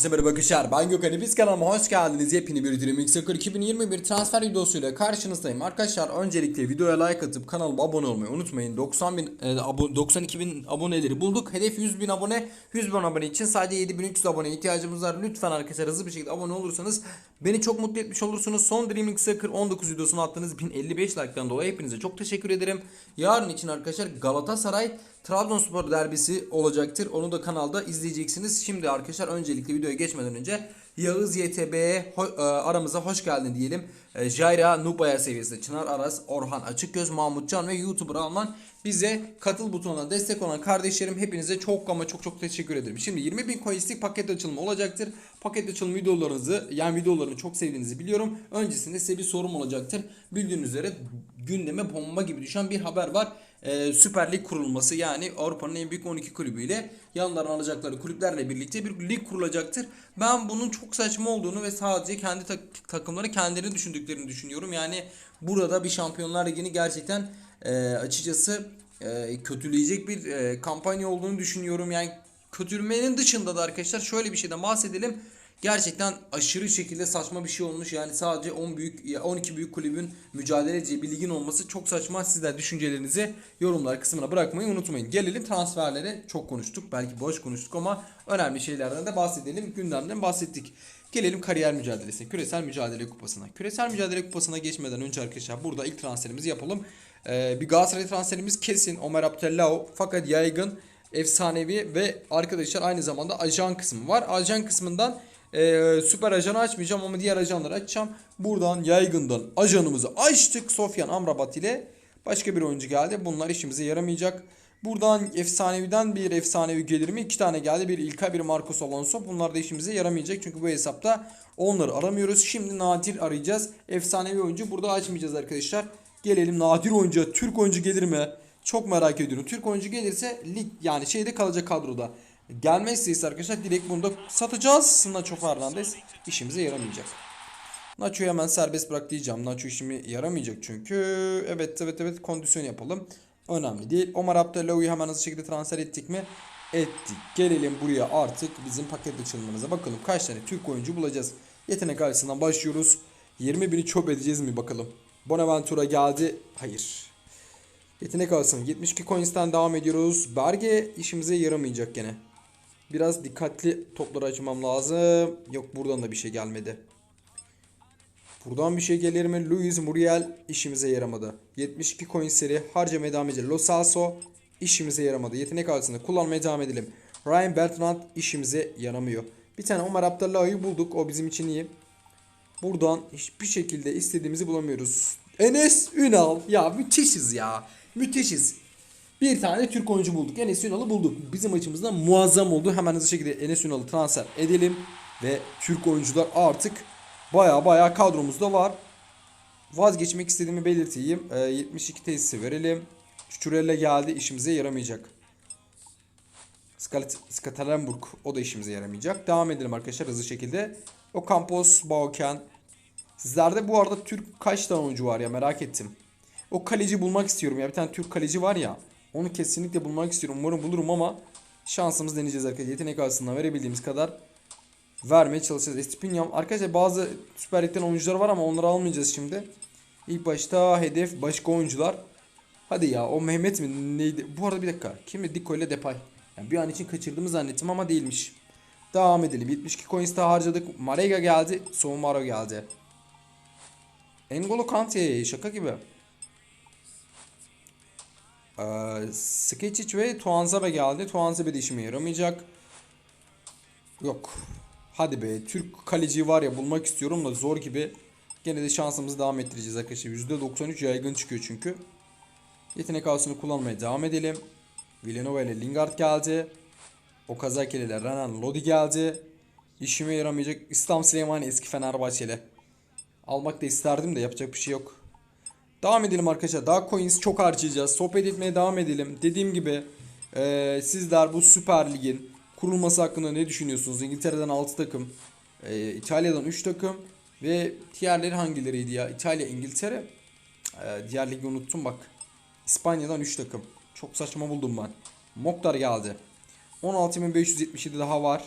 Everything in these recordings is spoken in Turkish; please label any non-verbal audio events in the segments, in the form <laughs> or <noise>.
Herkese merhaba arkadaşlar ben Gökhan biz kanalıma hoş geldiniz. Yepyeni bir Dream X 2021 transfer videosuyla karşınızdayım. Arkadaşlar öncelikle videoya like atıp kanalıma abone olmayı unutmayın. 90 bin, e, abo- 92 bin aboneleri bulduk. Hedef 100 bin abone. 100 bin abone için sadece 7300 abone ihtiyacımız var. Lütfen arkadaşlar hızlı bir şekilde abone olursanız beni çok mutlu etmiş olursunuz. Son Dream X 19 videosunu attığınız 1055 like'tan dolayı hepinize çok teşekkür ederim. Yarın için arkadaşlar Galatasaray Trabzonspor derbisi olacaktır. Onu da kanalda izleyeceksiniz. Şimdi arkadaşlar öncelikle videoya geçmeden önce Yağız YTB'ye e, aramıza hoş geldin diyelim. E, Jaira Nubaya seviyesinde Çınar Aras, Orhan Açıkgöz, Mahmut Can ve YouTuber Alman bize katıl butonuna destek olan kardeşlerim hepinize çok ama çok çok teşekkür ederim. Şimdi 20 bin coinslik paket açılımı olacaktır. Paket açılım videolarınızı yani videolarını çok sevdiğinizi biliyorum. Öncesinde size bir sorum olacaktır. Bildiğiniz üzere gündeme bomba gibi düşen bir haber var e, Süper Lig kurulması yani Avrupa'nın en büyük 12 kulübüyle yanlarına alacakları kulüplerle birlikte bir lig kurulacaktır. Ben bunun çok saçma olduğunu ve sadece kendi tak- takımları kendilerini düşündüklerini düşünüyorum. Yani burada bir Şampiyonlar Ligi'ni gerçekten e, açıkçası e, kötüleyecek bir e, kampanya olduğunu düşünüyorum. Yani kötülmenin dışında da arkadaşlar şöyle bir şeyden bahsedelim. Gerçekten aşırı şekilde saçma bir şey olmuş. Yani sadece 10 büyük ya 12 büyük kulübün mücadele edeceği bir ligin olması çok saçma. Sizler düşüncelerinizi yorumlar kısmına bırakmayı unutmayın. Gelelim transferlere. Çok konuştuk. Belki boş konuştuk ama önemli şeylerden de bahsedelim. Gündemden bahsettik. Gelelim kariyer mücadelesine. Küresel mücadele kupasına. Küresel mücadele kupasına geçmeden önce arkadaşlar burada ilk transferimizi yapalım. Ee, bir Galatasaray transferimiz kesin. Ömer Abdellao fakat yaygın efsanevi ve arkadaşlar aynı zamanda ajan kısmı var. Ajan kısmından ee, süper ajanı açmayacağım ama diğer ajanları açacağım. Buradan yaygından ajanımızı açtık. Sofyan Amrabat ile başka bir oyuncu geldi. Bunlar işimize yaramayacak. Buradan efsaneviden bir efsanevi gelir mi? İki tane geldi. Bir İlkay bir Marcos Alonso. Bunlar da işimize yaramayacak. Çünkü bu hesapta onları aramıyoruz. Şimdi nadir arayacağız. Efsanevi oyuncu burada açmayacağız arkadaşlar. Gelelim nadir oyuncu. Türk oyuncu gelir mi? Çok merak ediyorum. Türk oyuncu gelirse lig yani şeyde kalacak kadroda. Gelmezse ise arkadaşlar direkt bunu da satacağız. Nacho Fernandez işimize yaramayacak. Nacho'yu hemen serbest bırak diyeceğim. Nacho işimi yaramayacak çünkü. Evet evet evet kondisyon yapalım. Önemli değil. Omar Abdullaho'yu hemen hızlı şekilde transfer ettik mi? Ettik. Gelelim buraya artık bizim paket açılımımıza. Bakalım kaç tane Türk oyuncu bulacağız. Yetenek açısından başlıyoruz. 20 bini çöp edeceğiz mi bakalım. Bonaventura geldi. Hayır. Yetenek alsın. 72 coins'ten devam ediyoruz. Berge işimize yaramayacak gene. Biraz dikkatli topları açmam lazım. Yok buradan da bir şey gelmedi. Buradan bir şey gelir mi? Luis Muriel işimize yaramadı. 72 coin seri harcamaya devam edelim. Lo Celso işimize yaramadı. Yetenek altında kullanmaya devam edelim. Ryan Bertrand işimize yaramıyor. Bir tane Omar Abdullah'ı bulduk. O bizim için iyi. Buradan hiçbir şekilde istediğimizi bulamıyoruz. Enes Ünal. Ya müthişiz ya. Müthişiz. Bir tane Türk oyuncu bulduk. Enes Ünal'ı bulduk. Bizim açımızdan muazzam oldu. Hemen hızlı şekilde Enes Ünal'ı transfer edelim. Ve Türk oyuncular artık baya baya kadromuzda var. Vazgeçmek istediğimi belirteyim. Ee, 72 tesisi verelim. Çuçurella geldi. işimize yaramayacak. Skatalenburg o da işimize yaramayacak. Devam edelim arkadaşlar hızlı şekilde. O Campos, Bauken. Sizlerde bu arada Türk kaç tane oyuncu var ya merak ettim. O kaleci bulmak istiyorum ya. Bir tane Türk kaleci var ya. Onu kesinlikle bulmak istiyorum. Umarım bulurum ama şansımız deneyeceğiz arkadaşlar. Yetenek arasından verebildiğimiz kadar vermeye çalışacağız. Espinyam. Arkadaşlar bazı Süper Lig'den oyuncular var ama onları almayacağız şimdi. İlk başta hedef başka oyuncular. Hadi ya o Mehmet mi neydi? Bu arada bir dakika. Kimdi? Diko ile Depay. Yani bir an için kaçırdığımı zannettim ama değilmiş. Devam edelim. 72 coins daha harcadık. Marega geldi. Soumaro geldi. N'Golo Kante şaka gibi. Ee, Skecic ve Tuanzebe geldi. Tuanzebe de işime yaramayacak. Yok. Hadi be. Türk kaleci var ya bulmak istiyorum da zor gibi. Gene de şansımızı devam ettireceğiz arkadaşlar. %93 yaygın çıkıyor çünkü. Yetenek ağasını kullanmaya devam edelim. Villanova ile Lingard geldi. Okazaki ile Renan Lodi geldi. İşime yaramayacak İslam Süleymani eski Fenerbahçeli. Almak da isterdim de yapacak bir şey yok. Devam edelim arkadaşlar. Daha coins çok harcayacağız. Sohbet etmeye devam edelim. Dediğim gibi eee, sizler bu Süper Lig'in kurulması hakkında ne düşünüyorsunuz? İngiltere'den 6 takım, eee, İtalya'dan 3 takım ve diğerleri hangileriydi ya? İtalya, İngiltere. Eee, diğer ligi unuttum bak. İspanya'dan 3 takım. Çok saçma buldum ben. Moktar geldi. 16.577 daha var.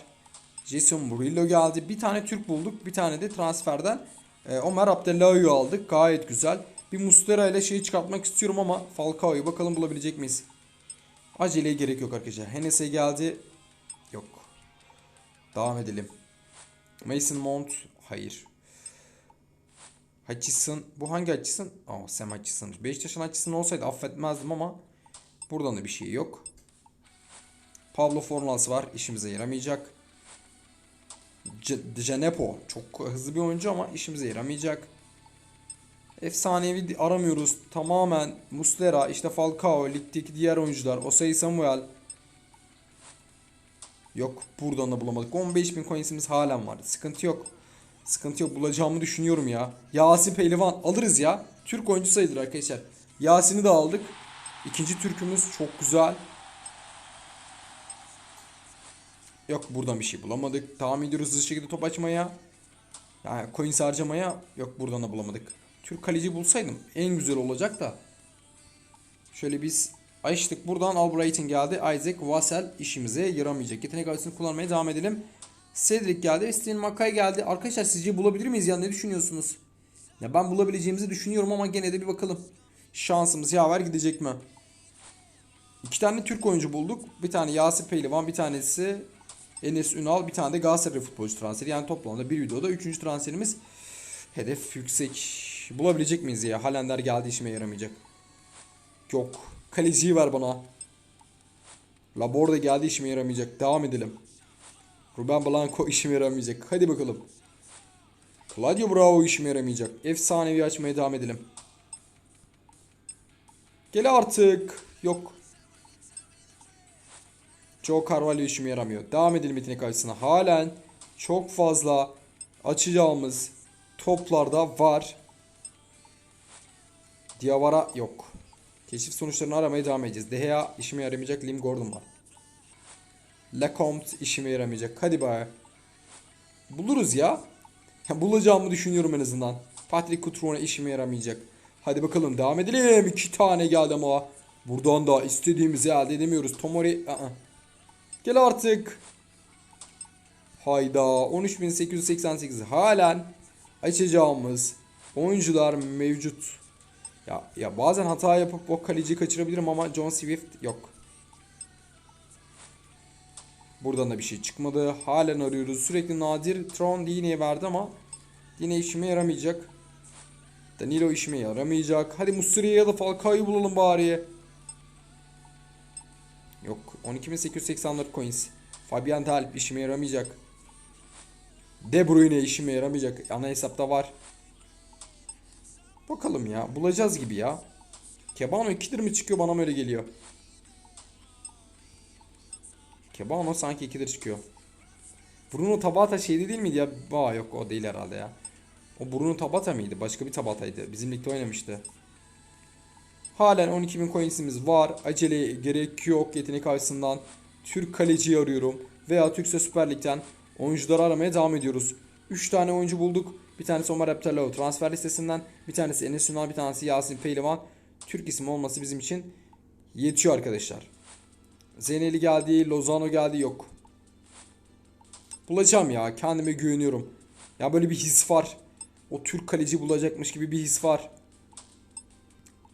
Jason Murillo geldi. Bir tane Türk bulduk. Bir tane de transferden e, Ömer Abdellao'yu aldık. Gayet güzel. Bir Mustera ile şeyi çıkartmak istiyorum ama Falcao'yu bakalım bulabilecek miyiz? Aceleye gerek yok arkadaşlar. Hennessy geldi. Yok. Devam edelim. Mason Mount. Hayır. Hutchison. Bu hangi Hutchison? Aa Sam Hutchison. Beşiktaş'ın Hutchison olsaydı affetmezdim ama buradan da bir şey yok. Pablo Fornals var. işimize yaramayacak. Cenepo. Çok hızlı bir oyuncu ama işimize yaramayacak. Efsanevi aramıyoruz. Tamamen Muslera, işte Falcao, ligdeki diğer oyuncular, Osay Samuel. Yok buradan da bulamadık. 15.000 coinsimiz halen var. Sıkıntı yok. Sıkıntı yok. Bulacağımı düşünüyorum ya. Yasin Pehlivan alırız ya. Türk oyuncu sayılır arkadaşlar. Yasin'i de aldık. İkinci Türk'ümüz çok güzel. Yok buradan bir şey bulamadık. Devam ediyoruz hızlı şekilde top açmaya. Yani coins harcamaya. Yok buradan da bulamadık. Türk kaleci bulsaydım en güzel olacak da. Şöyle biz açtık. Buradan Albright'in geldi. Isaac Vassell işimize yaramayacak. Yetenek arasını kullanmaya devam edelim. Cedric geldi. Steven Mackay geldi. Arkadaşlar sizce bulabilir miyiz ya? Ne düşünüyorsunuz? Ya ben bulabileceğimizi düşünüyorum ama gene de bir bakalım. Şansımız yaver gidecek mi? İki tane Türk oyuncu bulduk. Bir tane Yasir Pehlivan, bir tanesi Enes Ünal, bir tane de Galatasaray futbolcu transferi. Yani toplamda bir videoda üçüncü transferimiz. Hedef yüksek. Bulabilecek miyiz ya? Halender geldi işime yaramayacak. Yok. Kaleciyi ver bana. Laborde geldi işime yaramayacak. Devam edelim. Ruben Blanco <laughs> işime yaramayacak. Hadi bakalım. Claudio Bravo işime yaramayacak. Efsanevi açmaya devam edelim. Gel artık. Yok. Joe Carvalho işime yaramıyor. Devam edelim yetenek açısına. Halen çok fazla açacağımız toplarda var. Diawara yok. Keşif sonuçlarını aramaya devam edeceğiz. Dehea işime yaramayacak. Lim Gordon var. Lecomte işime yaramayacak. Hadi be. Buluruz ya. Bulacağımı düşünüyorum en azından. Patrick Cutrone işime yaramayacak. Hadi bakalım devam edelim. İki tane geldi ama. Buradan da istediğimizi elde edemiyoruz. Tomori... Aa. Gel artık. Hayda 13.888 halen açacağımız oyuncular mevcut. Ya ya bazen hata yapıp o kaleciyi kaçırabilirim ama John Swift yok. Buradan da bir şey çıkmadı. Halen arıyoruz. Sürekli nadir Tron Dine'ye verdi ama Dine işime yaramayacak. Danilo işime yaramayacak. Hadi Musuri'ye ya da Falcao'yu bulalım bari. Yok 12.884 coins. Fabian Delp işime yaramayacak. De Bruyne işime yaramayacak. Ana hesapta var. Bakalım ya. Bulacağız gibi ya. Kebano 2'dir mi çıkıyor bana mı öyle geliyor. Kebano sanki 2'dir çıkıyor. Bruno Tabata şeyde değil miydi ya? Aa yok o değil herhalde ya. O Bruno Tabata mıydı? Başka bir Tabata'ydı. Bizim ligde oynamıştı. Halen 12.000 coinsimiz var. Acele gerek yok yetenek açısından. Türk kaleciyi arıyorum. Veya Türkse Süper Lig'den oyuncuları aramaya devam ediyoruz. 3 tane oyuncu bulduk. Bir tanesi Omar Abdallah transfer listesinden. Bir tanesi Enes Ünal, bir tanesi Yasin Pehlivan. Türk isim olması bizim için yetiyor arkadaşlar. Zeyneli geldi, Lozano geldi yok. Bulacağım ya kendime güveniyorum. Ya böyle bir his var. O Türk kaleci bulacakmış gibi bir his var.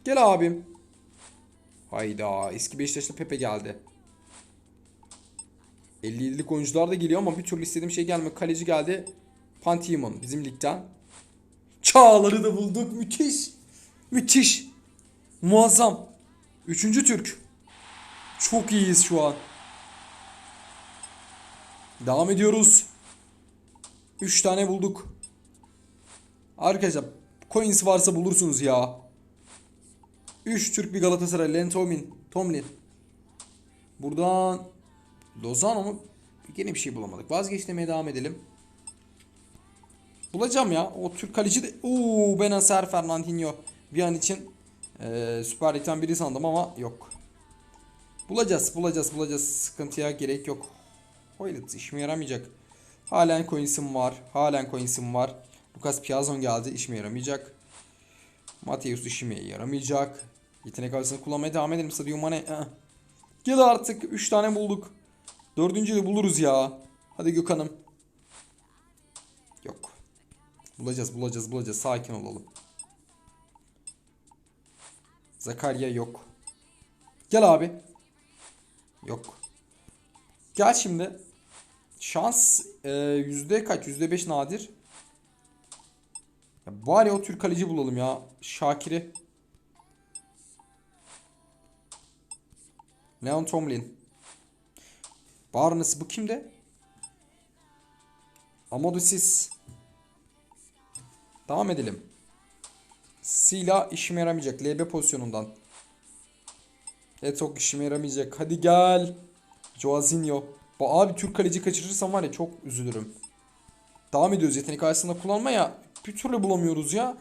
Gel abim. Hayda eski Beşiktaşlı Pepe geldi. 57'lik oyuncular da geliyor ama bir türlü istediğim şey gelmiyor. Kaleci geldi. Pantiimon bizim ligden. Çağlar'ı da bulduk. Müthiş. Müthiş. Muazzam. Üçüncü Türk. Çok iyiyiz şu an. Devam ediyoruz. 3 tane bulduk. Arkadaşlar coins varsa bulursunuz ya. 3 Türk bir Galatasaray. Len Tomlin. Tomlin. Buradan Lozano mu? Yine bir şey bulamadık. Vazgeç devam edelim. Bulacağım ya. O Türk kaleci de... Ooo Benacer Fernandinho. Bir an için e, Süper Lig'den biri sandım ama yok. Bulacağız, bulacağız, bulacağız. Sıkıntıya gerek yok. Hoylet işime yaramayacak. Halen coins'im var. Halen coins'im var. Lucas Piazon geldi. işime yaramayacak. Mateus işime yaramayacak. Yetenek arasını kullanmaya devam edelim. Sadio Mane. Aa. Gel artık. 3 tane bulduk. Dördüncüyü de buluruz ya. Hadi Gökhan'ım. Bulacağız bulacağız bulacağız. Sakin olalım. Zakaria yok. Gel abi. Yok. Gel şimdi. Şans e, yüzde kaç? Yüzde beş nadir. Ya bari o Türk kaleci bulalım ya. Şakir'i. Leon Tomlin. Barnes bu kimde? Amadou Sis. Devam edelim. Sila işime yaramayacak. LB pozisyonundan. Etok işime yaramayacak. Hadi gel. Joazinho. Bu abi Türk kaleci kaçırırsam var ya çok üzülürüm. Devam ediyoruz yetenek arasında kullanmaya. Bir türlü bulamıyoruz ya.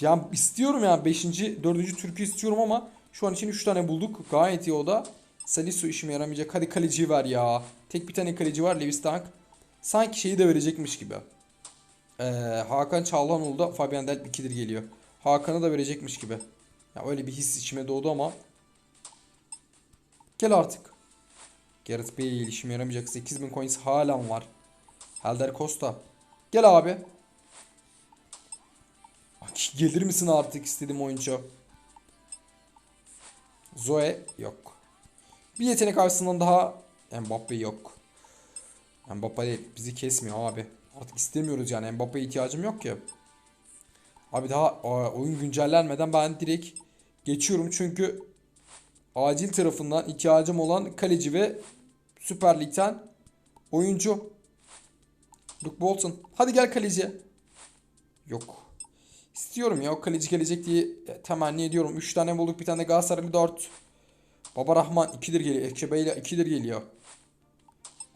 Yani istiyorum ya 5. 4. Türk'ü istiyorum ama şu an için 3 tane bulduk. Gayet iyi o da. Salisu işime yaramayacak. Hadi kaleci ver ya. Tek bir tane kaleci var Lewis Dunk. Sanki şeyi de verecekmiş gibi. Ee, Hakan Çağlanoğlu da Fabian Delp 2'dir geliyor. Hakan'ı da verecekmiş gibi. Ya öyle bir his içime doğdu ama. Gel artık. Gareth Bale işime yaramayacak. 8000 coins halen var. Helder Costa. Gel abi. Gelir misin artık istediğim oyuncu? Zoe yok. Bir yetenek arasından daha Mbappe yok. Mbappe bizi kesmiyor abi. Artık istemiyoruz yani. Mbappe'ye ihtiyacım yok ki. Abi daha oyun güncellenmeden ben direkt geçiyorum çünkü acil tarafından ihtiyacım olan kaleci ve Süper Lig'den oyuncu. Luke Bolton. Hadi gel kaleci. Yok. İstiyorum ya o kaleci gelecek diye temenni ediyorum. 3 tane bulduk bir tane Galatasaraylı 4. Baba Rahman 2'dir geliyor. Ekşe ile 2'dir geliyor.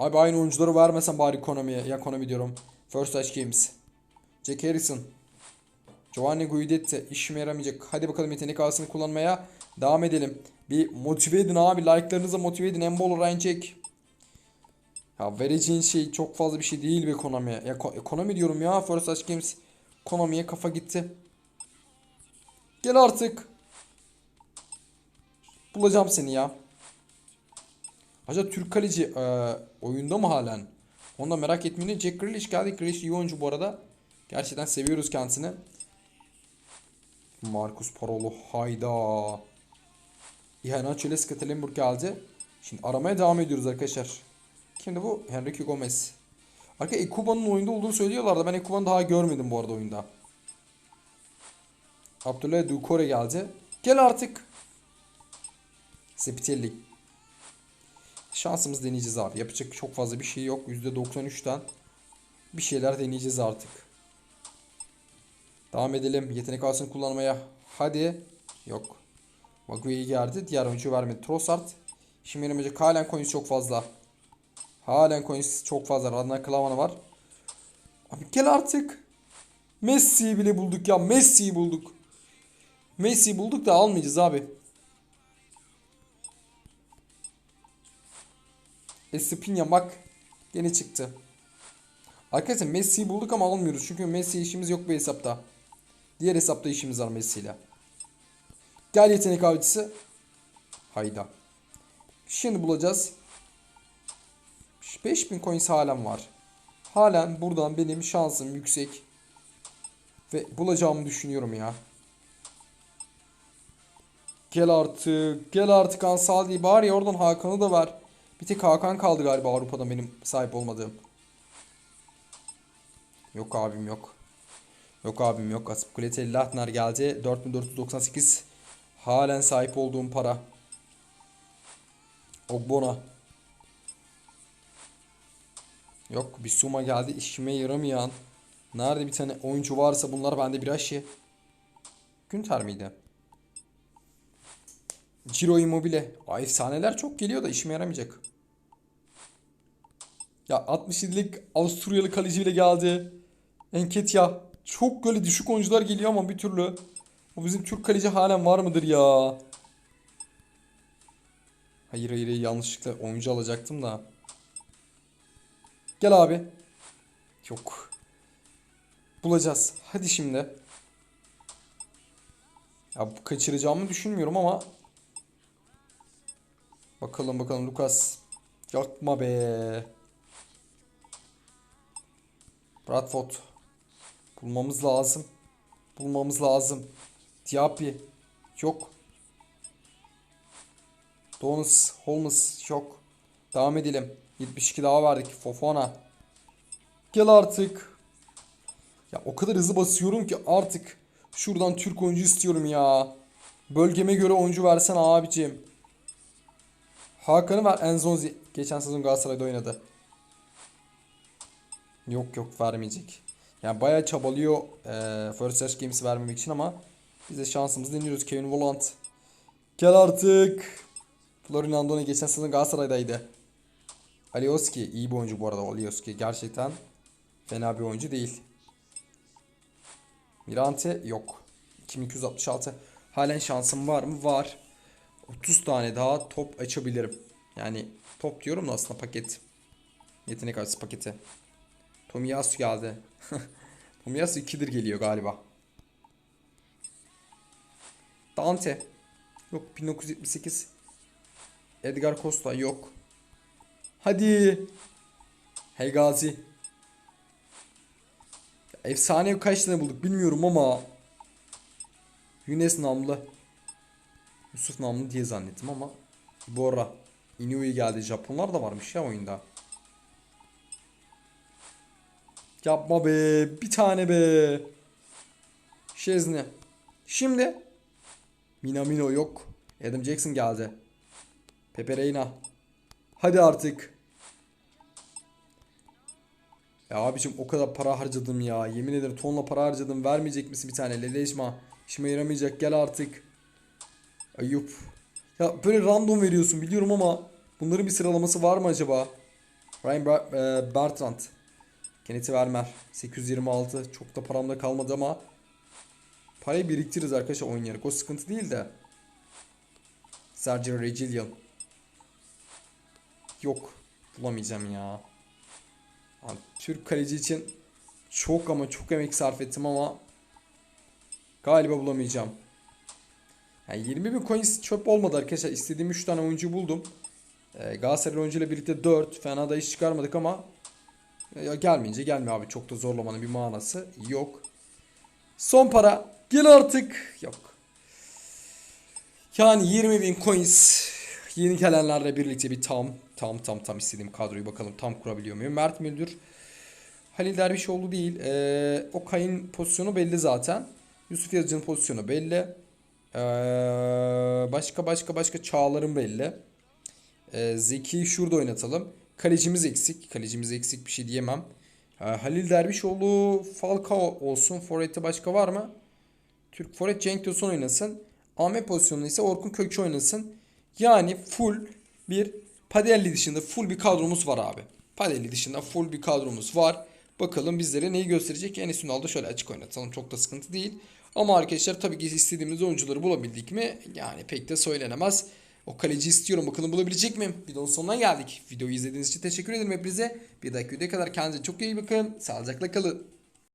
Abi aynı oyuncuları vermesen bari ekonomiye. Ya ekonomi diyorum. First Touch Games. Jack Harrison. Giovanni Guidetti işime yaramayacak. Hadi bakalım yetenek ağasını kullanmaya devam edelim. Bir motive edin abi. Like'larınızla motive edin. Embolo Ryan Jack. Ya vereceğin şey çok fazla bir şey değil be ekonomiye. Ya ko- ekonomi diyorum ya. First Touch Games. Ekonomiye kafa gitti. Gel artık. Bulacağım seni ya. Acaba Türk kaleci e, oyunda mı halen? Onu da merak etmeyin. Jack Grealish geldi. Grealish iyi oyuncu bu arada. Gerçekten seviyoruz kendisini. Marcus Parolo hayda. İhanaço ile Scatelenburg geldi. Şimdi aramaya devam ediyoruz arkadaşlar. Kimdi bu? Henrique Gomez. Arka Ekuba'nın oyunda olduğunu söylüyorlar da ben Ekuba'nı daha görmedim bu arada oyunda. Abdullah Dukore geldi. Gel artık. Sepitelli. Şansımız deneyeceğiz abi. Yapacak çok fazla bir şey yok. %93'ten bir şeyler deneyeceğiz artık. Devam edelim. Yetenek alsın kullanmaya. Hadi. Yok. Maguire'yi geldi. Diğer oyuncu vermedi. Trossard. Şimdi yaramayacak. Halen coins çok fazla. Halen coins çok fazla. Radna Klavan'a var. Abi gel artık. Messi'yi bile bulduk ya. Messi'yi bulduk. Messi'yi bulduk da almayacağız abi. Espinha bak. Yeni çıktı. Arkadaşlar Messi'yi bulduk ama almıyoruz. Çünkü Messi işimiz yok bu hesapta. Diğer hesapta işimiz var Messi ile. Gel yetenek avcısı. Hayda. Şimdi bulacağız. 5000 coins halen var. Halen buradan benim şansım yüksek. Ve bulacağımı düşünüyorum ya. Gel artık. Gel artık Ansal değil. Bari oradan Hakan'ı da ver. Bir tek Hakan kaldı galiba Avrupa'da benim sahip olmadığım. Yok abim yok. Yok abim yok. Asipkulete Latner geldi. 4498. Halen sahip olduğum para. Ogbona. Yok bir suma geldi. İşime yaramayan. Nerede bir tane oyuncu varsa bunlar bende bir şey. Günter miydi? Ciro Immobile. Ay efsaneler çok geliyor da işime yaramayacak. Ya 67'lik Avusturyalı kaleci bile geldi. Enketia. Çok böyle düşük oyuncular geliyor ama bir türlü. O bizim Türk kaleci halen var mıdır ya? Hayır hayır yanlışlıkla oyuncu alacaktım da. Gel abi. Yok. Bulacağız. Hadi şimdi. Ya kaçıracağımı düşünmüyorum ama. Bakalım bakalım Lucas. Yapma be. Bradford. Bulmamız lazım. Bulmamız lazım. Diaby. Yok. Donis, Holmes yok. Devam edelim. 72 daha verdik. Fofana. Gel artık. Ya o kadar hızlı basıyorum ki artık şuradan Türk oyuncu istiyorum ya. Bölgeme göre oyuncu versen abicim. Hakan'ı ver Enzonzi. Geçen sezon Galatasaray'da oynadı. Yok yok vermeyecek. Yani bayağı çabalıyor eee First Search Games'i vermemek için ama biz de şansımızı deniyoruz. Kevin Vollant. Gel artık. Florin Andone geçen sezon Galatasaray'daydı. Alioski iyi bir oyuncu bu arada Alioski. Gerçekten fena bir oyuncu değil. Mirante yok. 2266. Halen şansım var mı? Var. 30 tane daha top açabilirim. Yani top diyorum da aslında paket. Yetenek arası paketi. Tomiyasu geldi. <laughs> Tomiyasu 2'dir geliyor galiba. Dante. Yok 1978. Edgar Costa yok. Hadi. Hegazi. Efsane kaç tane bulduk bilmiyorum ama. Yunes namlı. Yusuf namlı diye zannettim ama. Bora. Inoue geldi. Japonlar da varmış ya oyunda. Yapma be. Bir tane be. Şezne. Şimdi. Minamino yok. Adam Jackson geldi. Pepe Reina. Hadi artık. Ya abicim o kadar para harcadım ya. Yemin ederim tonla para harcadım. Vermeyecek misin bir tane? Lelejma. İşime yaramayacak. Gel artık. Ayıp. Ya böyle random veriyorsun biliyorum ama bunların bir sıralaması var mı acaba? Ryan e, Bertrand. Kenneth Vermeer. 826. Çok da paramda kalmadı ama parayı biriktiririz arkadaşlar oynayarak. O sıkıntı değil de. Sergio Regilian. Yok. Bulamayacağım ya. Abi, Türk kaleci için çok ama çok emek sarf ettim ama galiba bulamayacağım. Yani 20 bin coins çöp olmadı arkadaşlar. İstediğim 3 tane oyuncu buldum. Ee, Galatasaray oyuncuyla birlikte 4. Fena da iş çıkarmadık ama ya gelmeyince gelmiyor abi. Çok da zorlamanın bir manası yok. Son para. Gel artık. Yok. Yani 20 bin coins yeni gelenlerle birlikte bir tam tam tam tam istediğim kadroyu bakalım tam kurabiliyor muyum? Mert Müldür Halil Dervişoğlu değil. Ee, o kayın pozisyonu belli zaten. Yusuf Yazıcı'nın pozisyonu belli. Ee, başka başka başka Çağlar'ın belli. Ee, Zeki şurada oynatalım. Kalecimiz eksik. Kalecimiz eksik bir şey diyemem. Halil Dervişoğlu Falcao olsun. Forvet'te başka var mı? Türk Forvet Cenk Tosun oynasın. Ahmet pozisyonunda ise Orkun Kökçü oynasın. Yani full bir Padelli dışında full bir kadromuz var abi. Padelli dışında full bir kadromuz var. Bakalım bizlere neyi gösterecek. Enes Ünal'da şöyle açık oynatalım. Çok da sıkıntı değil. Ama arkadaşlar tabii ki istediğimiz oyuncuları bulabildik mi? Yani pek de söylenemez. O kaleci istiyorum. Bakalım bulabilecek miyim? Videonun sonuna geldik. Videoyu izlediğiniz için teşekkür ederim hepinize. Bir dahaki videoya kadar kendinize çok iyi bakın. Sağlıcakla kalın.